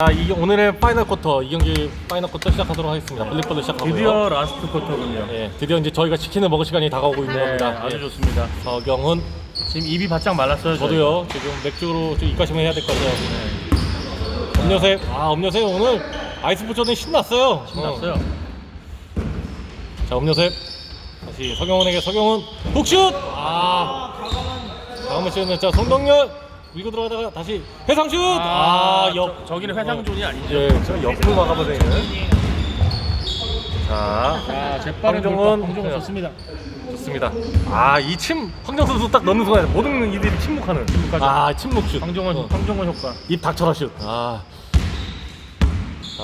아, 이 오늘의 파이널 쿼터 이 경기 파이널 쿼터 시작하도록 하겠습니다. 블랙볼로 시작하고요. 드디어 라스트 쿼터군요. 예, 드디어 이제 저희가 치킨을 먹을 시간이 다가오고 있는 네, 겁니다. 아주 예. 좋습니다. 서경훈 지금 입이 바짝 말랐어요. 저도요 지금 맥주로 좀 입가심을 해야 될 것 같아요. 저희. 음료색 아 음료색 오늘 아이스포츠는 신났어요. 신났어요. 어. 자 음료색 다시 서경훈에게 서경훈 훅슛 아 다음은 슛은 자 송동열 밀고 들어가다가 다시 회상슛 아, 아옆 저, 기는 회상존이 아니죠. 예, 저 옆으로 막아버리는. 자, 자, 재빠른 황정은. 돌파 황정은 좋습니다. 좋습니다. 아, 이 침, 황정 선수 딱 넣는 순간 모든 이들이 침묵하는. 침묵하죠. 아, 침묵슛. 황정원 어. 황정원 효과. 입 닥쳐라 슛. 아. 자,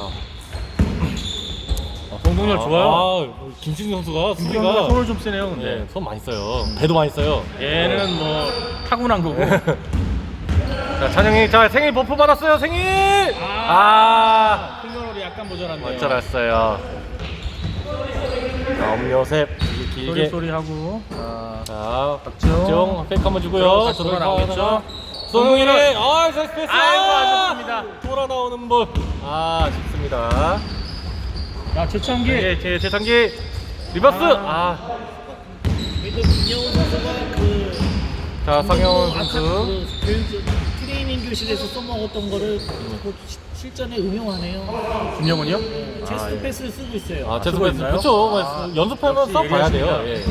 아, 송동열 좋아요. 아, 김신중 선수가 수비가 손을 좀 쓰네요. 근데 네, 손 많이 써요. 배도 많이 써요. 얘는 뭐 타고난 거고. 자, 찬영이 자 생일 버프 받았어요. 생일. 아, 콩열이 약간 모자란데요. 어쩌랐어요. 자, 엄요셉 길게. 소리 하고. 아, 자, 박지용. 페이크 한번 주고요. 돌아 나오겠죠? 송영일의 아, 패스. 아이고, 아, 아쉽습니다. 돌아 나오는 볼. 아, 아쉽습니다. 야 최창기. 예, 제 재창기 리버스. 아, 그래도 김영훈 선수가 그 자, 아까 선수. 그 교육 교실에서 써먹었던 거를 그 시- 실전에 응용하네요. 김영훈이요? 네, 체스트 아, 예. 패스를 쓰고 있어요. 아, 아, 제수 쓰고 패스. 있나요? 그렇죠. 아, 연습하면 역시 써 봐야 돼요. 예리하십니다. 예.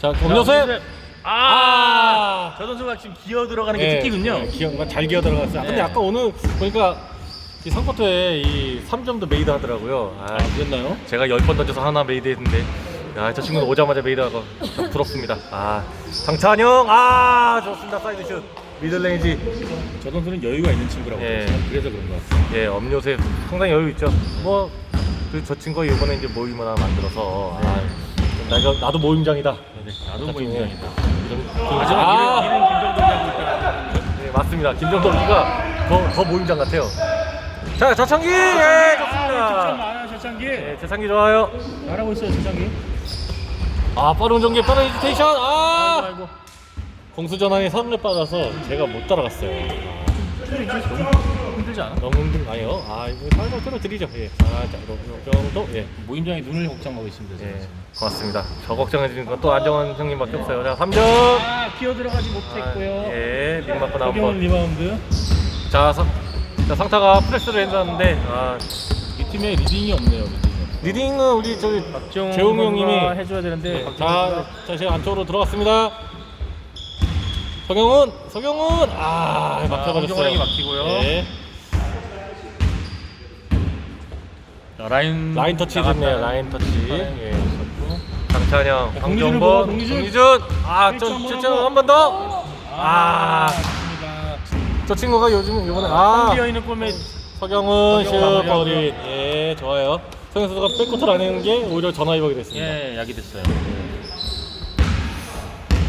자, 검요셉. 아, 저 선수가 지금 기어 들어가는 게 특기군요. 예, 기어, 잘 기어 들어갔어요. 아, 근데 네. 아까 오늘 보니까 이 3쿼터에 이 3점도 메이드 하더라고요. 아, 아, 그랬나요? 제가 10번 던져서 하나 메이드 했는데 야, 저 친구는 오자마자 메이드 하고 참 부럽습니다. 아, 장찬영. 아, 좋습니다. 사이드 슛. 미들레인지. 저 선수는 여유가 있는 친구라고 예. 저는 그래서 그런 것 같아요. 예, 엄요새 상당히 여유 있죠. 뭐, 그 저 친구가 이번에 이제 모임을 하나 만들어서 아, 나도, 나도 모임장이다. 네, 나도 나중에 모임장이다. 이런- 하지만 아, 이름, 이름 김정동이 하고 있다. 네, 맞습니다. 김정덕이가 더, 더 모임장 같아요. 자, 자창기! 예, 득점 좋습니다. 많아요, 최창기. 네, 재창기 좋아요. 잘하고 있어요, 최창기. 아, 빠른 전개, 빠른 히지테이션! 아이고, 아! 아이고. 공수 전환이 선을 받아서 제가 못 따라갔어요. 너무 힘들지 않아? 너무 힘든 거 아니에요? 아, 이거 살살 틀어드리죠. 예. 아, 자, 이 정도? 예. 모임장에 눈을 걱정하고 있습니다. 예. 지금. 고맙습니다. 저 걱정해주는 건 또 안정환 형님밖에 없어요. 자, 3점! 아, 기어 들어가지 못했고요. 예, 링 맞고 나온 허경훈 번. 리바운드. 자, 상, 자, 상타가 프레스를 해줬는데, 아, 이 팀에 리딩이 없네요. 리딩은 우리 저기 재홍 형님이 해줘야 되는데. 자, 자, 제가 안쪽으로 들어갔습니다. 서경훈, 서경훈, 아, 막혀버렸어요. 황정원에게 막히고요. 예. 자, 라인 라인 터치. 됐네요. 라인 터치. 네. 예. 공유준을 보고 공유준. 공유준. 아, 저, 저, 한번 저. 한 번 더. 아, 좋습니다. 저 친구가 요즘 이번에 아, 아, 비어 있는 골에 서경훈 서경훈 슛 버릿. 예, 좋아요. 서경 선수가 백코트를 안 했는 게 오히려 전화위복이 됐습니다. 예, 약이 됐어요.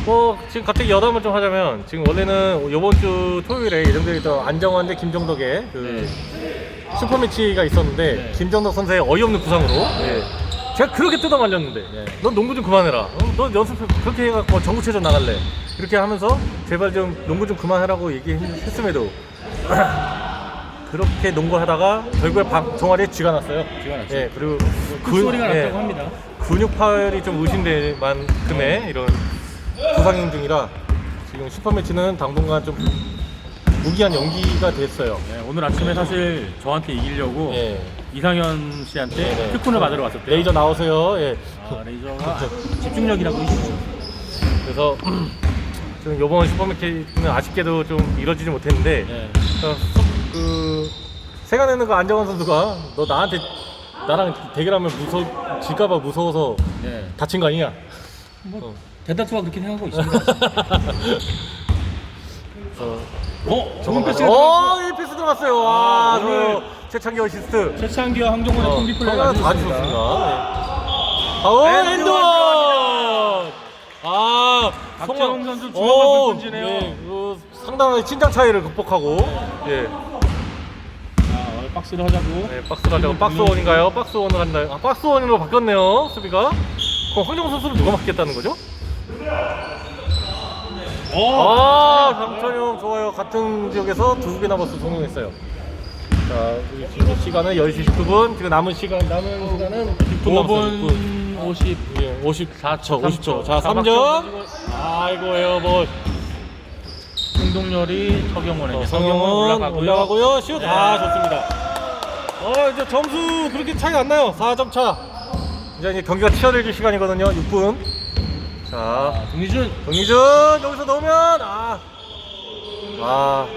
뭐 지금 갑자기 여담을 좀 하자면 지금 원래는 이번 주 토요일에 예정되어 있던 안정환 대 김정덕의 그 슈퍼 매치가 있었는데 네. 김정덕 선수의 어이없는 구상으로 예. 제가 그렇게 뜯어 말렸는데 네. 넌 농구 좀 그만해라 어? 너 연습 그렇게 해갖고 전국체전 나갈래 이렇게 하면서 제발 좀 농구 좀 그만하라고 얘기했음에도 그렇게 농구하다가 결국에 방, 종아리에 쥐가 났어요 쥐가 났죠. 예, 그리고 그 소리가 예, 났다고 합니다. 근육 파열이 좀 의심될 만큼의 이런 부상 중이라 지금 슈퍼매치는 당분간 좀 무기한 연기가 됐어요. 예, 오늘 아침에 사실 저한테 이기려고 예. 이상현 씨한테 네 네. 특훈을 받으러 왔었대요. 레이저 나오세요. 예. 아, 레이저가 집중력이라고 있죠. 그래서 지금 이번 슈퍼매치는 아쉽게도 좀 이뤄지지 못했는데 예. 어, 그 세간에는 그 안정환 선수가 너 나한테 나랑 대결하면 무서 질까봐 무서워서 예. 다친 거 아니냐? 뭐 어. 대다수가 그렇게 생각하고 있습니다. 어, 어, 좋은 패스가 오, 이 패스 들어갔어요. 와, 아, 오늘 그 최창기 어시스트. 최창기와 황정원의 어, 콤비 플레이가 다 아주 좋습니다. 좋습니다. 네. 아우, 엔드원 엔드원! 아, 박재홍 성공- 선수 중앙만 오, 불끈지네요. 네, 그 상당한 신장 차이를 극복하고, 예, 자, 오늘 박스를 하자고. 네, 박스를 하자고. 박스 원인가요? 박스원을 한다. 아, 박스 원으로 바뀌었네요, 수비가. 그럼 황정호 선수를 누가 맡겠다는 거죠? 어, 아, 강천용 좋아요. 같은 지역에서 두 개나 버스 성공했어요. 자, 우리 지금 시간은 10시 19분. 지금 남은 시간, 남은 시간은 6분 남았어요. 6분. 5분 50 예, 54초, 50초. 자, 삼 3점. 아이고, 에어볼. 홍동열이 서경원에게 어, 성경은 올라가고요. 올라가고요. 슛. 네. 아, 좋습니다. 어, 이제 점수 그렇게 차이 안 나요. 4점 차. 이제 이제 경기가 치열해질 시간이거든요. 6분. 자, 아, 동희준 정희준 여기서 넣으면 아. 아,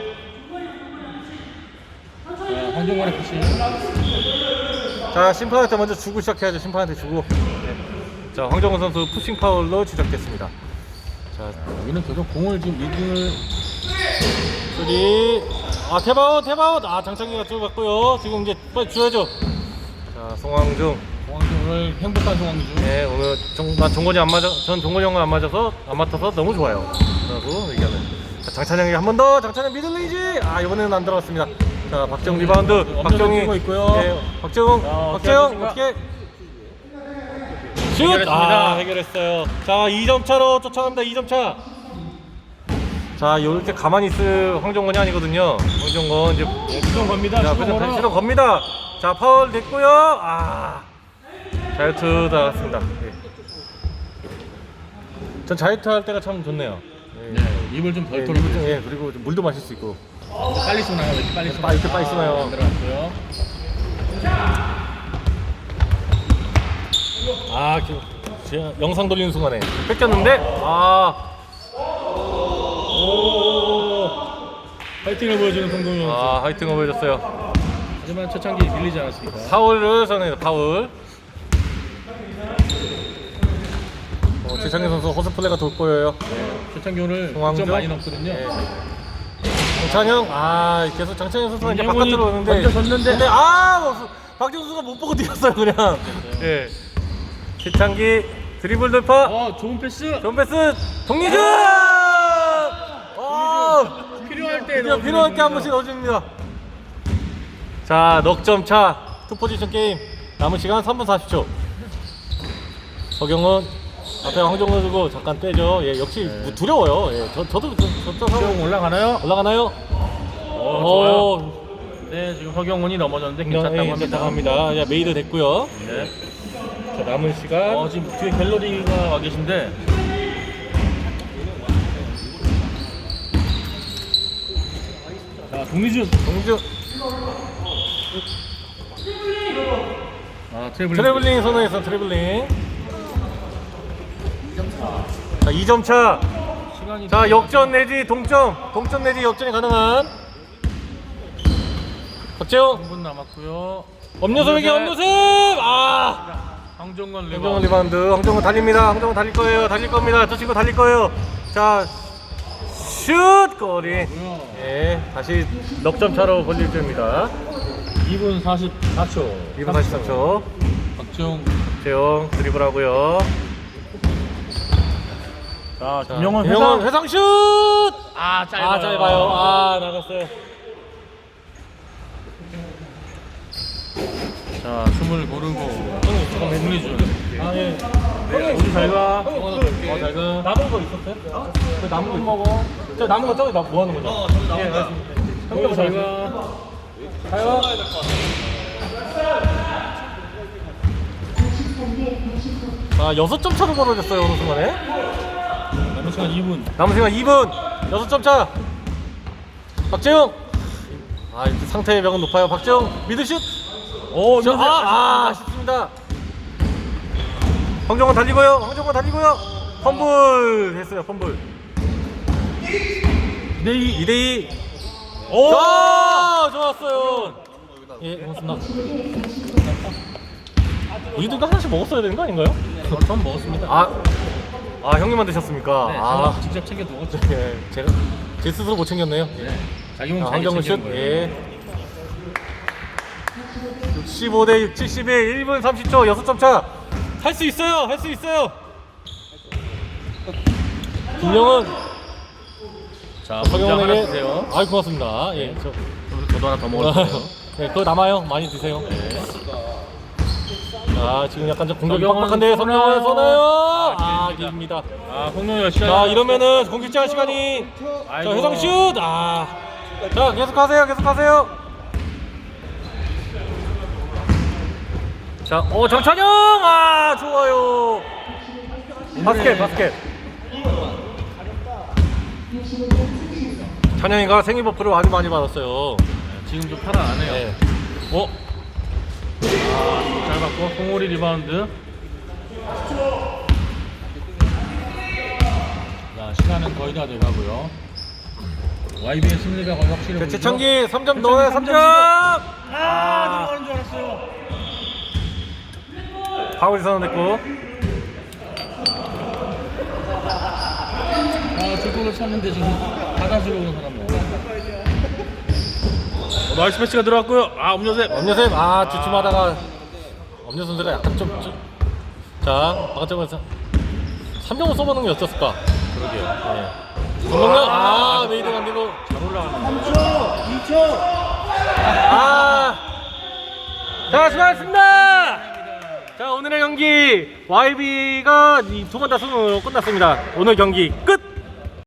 아, 황정원의 푸시 자 심판한테 먼저 주고 시작해야죠. 심판한테 주고. 네. 자 황정훈 선수 푸싱 파울로 지적됐습니다. 자 여기는 계속 공을 지금 리딩을 쓰리. 아 태바웃 태바웃. 아 장창기가 들어갔고요. 지금 이제 빨리 줘야죠. 자 송황중. 송황준 오늘 행복한 송황준 네 오늘 정, 나 종건이 안 맞아. 전 종건이 형과 안 맞아서 안 맞아서 너무 좋아요. 라고 얘기하는. 자, 장찬영이 한 번 더. 장찬영 미들레이지. 아 이번에는 안 들어갔습니다. 자 박정 리바운드. 엄연히 박정이 뛰고 있고요. 네, 박정. 자, 박재영 어떻게 어떻게? 슛! 해결했습니다. 아 해결했어요. 자 2점 차로 쫓아갑니다. 2점 차. 자 이렇게 가만히 있을 황정건이 아니거든요. 황정건 이제 수정 겁니다 자, 수정 그래서 걸어. 시로 겁니다. 자, 파울 됐고요. 아, 자유투 나갔습니다. 예. 전 자유투 할 때가 참 좋네요. 예. 네, 입을 좀 예, 덜 이거 털고 좀, 예, 그리고 좀 물도 마실 수 있고. 빨리 쏘나요? 왜 이렇게 빨리 쏘나요? 빠- 이렇게 빨리 쏘나요? 안 들어갔고요 아, 영상 돌리는 순간에 뺏겼는데, 아, 파이팅을 보여주는 송동현 선수 아, 하이팅을 보여줬어요. 하지만 최창기 밀리지 않았습니다 파울을 선언해요, 파울. 어, 최창현 선수 거예요. 최창기 오늘 송황준? 득점 많이 넣었거든요. 예. 장찬영 아 계속 장찬영 선수가 이제 김영훈이 바깥으로 오는데. 던져줬는데. 근데 아 뭐, 박정 선수가 못 보고 뛰었어요 그냥. 예 최창기 드리블 돌파. 어 좋은 패스. 좋은 패스. 동리준! 아 필요할 때 드디어 넣어주는 필요할 때한 동희준. 번씩 넣어줍니다. 자 넉점 차. 투 포지션 게임. 남은 시간 3분 40초. 서경은 앞에 황정근 주고 잠깐 빼죠 예 역시 네. 뭐 두려워요 예 저, 저도 저, 저, 저, 서경훈 올라가나요? 올라가나요? 어, 좋아요. 오, 네, 지금 서경훈이 넘어졌는데 네, 괜찮다고 합니다. 괜찮다고 합니다. 야, 메이드 됐고요. 네. 자, 남은 시간. 어, 지금 뒤에 갤러리가 와 계신데 자, 동리준 동주 아, 트래블링 트래블링 선언해서 트래블링. 자, 2점 차. 자, 역전 내지 동점. 동점 내지 역전이 가능한. 박재호. 3분 남았고요. 엄녀섭에게 엄녀섭. 엄녀섭! 아! 황정건 리바운드. 리바운드. 황정은 달립니다. 황정은 달릴 거예요. 달릴 겁니다. 저 친구 달릴 거예요. 자, 슛! 거리. 예, 다시 넉점 차로 벌릴 때입니다. 2분 44초. 2분 43초. 박지용. 재영 드리블 하고요. 자, 자, 김영원 회상. 회상 슛! 아, 짧아요. 아, 짧아요. 아, 나갔어요. 자, 숨을 고르고. 형님, 동리준. 아, 예. 우리 잘 가. 어, 잘 가. 남은 거 있었어요? 그 남은 거 먹어. 저 남은 거 저기 나- 뭐 하는 거죠? 예, 알겠습니다. 형님 잘 가. 잘 가. 아, 6점 차로 벌어졌어요, 어느 순간에. 남은 시간 2분. 남은 시간 2분. 6점 차. 박재용. 아 이렇게 상태의 벽은 높아요. 박재용. 미드슛. 오, 저, 아, 아 아쉽습니다. 황정원 달리고요. 황정원 달리고요. 펌블 했어요 펌블. 2대2. 2대2 오! 아 좋았어요. 예 고맙습니다. 이두가 하나씩 먹었어야 되는 거 아닌가요? 전 먹었습니다. 아, 아 형님만 드셨습니까? 네, 아 직접 챙겨 먹었죠. 예, 제가 제 스스로 못 챙겼네요 네. 자기 몸 아, 자기 황정은 슛. 챙기는 거예요. 예. 65대 6, 70에 1분 30초, 6점 차. 할 수 있어요. 할 수 있어요. 김영은 자, 서경원에게 하나 주세요. 아이 고맙습니다. 예. 저 저도 하나 더 먹을게요. 네, 그거 남아요. 많이 드세요. 자, 지금 약간 좀 공격이 빡빡한데 쏘나요? 쏘나요? 아, 아. 길입니다. 아, 홍명열 시간. 자, 이러면은 공격 제한 시간이 자. 회상 슛. 아. 자, 계속하세요. 계속하세요. 자, 어 정찬영 아 좋아요. 바스켓 바스켓. 찬영이가 생일 버프를 아주 많이 받았어요. 지금 좀 편안하네요. 네. 어? 아, 잘 받고 송오리 리바운드. 자, 시간은 거의 다 돼가고요. YB의 승리가 거의 확실해 보이죠? 최창기 3점 최창기 넣어요. 삼 3점. 점 아, 들어가는 줄 알았어요. 파울 선언됐고. 아, 뒷골을 쳤는데 지금 받아주러 오는 사람이야. 어, 나이스 패치가 들어갔고요. 아, 음료세. 엄녀쌤 아 주춤하다가 엄녀 선수가 약간 좀, 좀... 자 바깥쪽에서 3점을 써보는 게 어땠을까 그러게요 네. 성공력 아 메이드 안 되고 잘 올라가네. 3초, 2초. 아. 자 수고하셨습니다 자 오늘의 경기 YB가 두 번 다 승으로 끝났습니다 오늘 경기 끝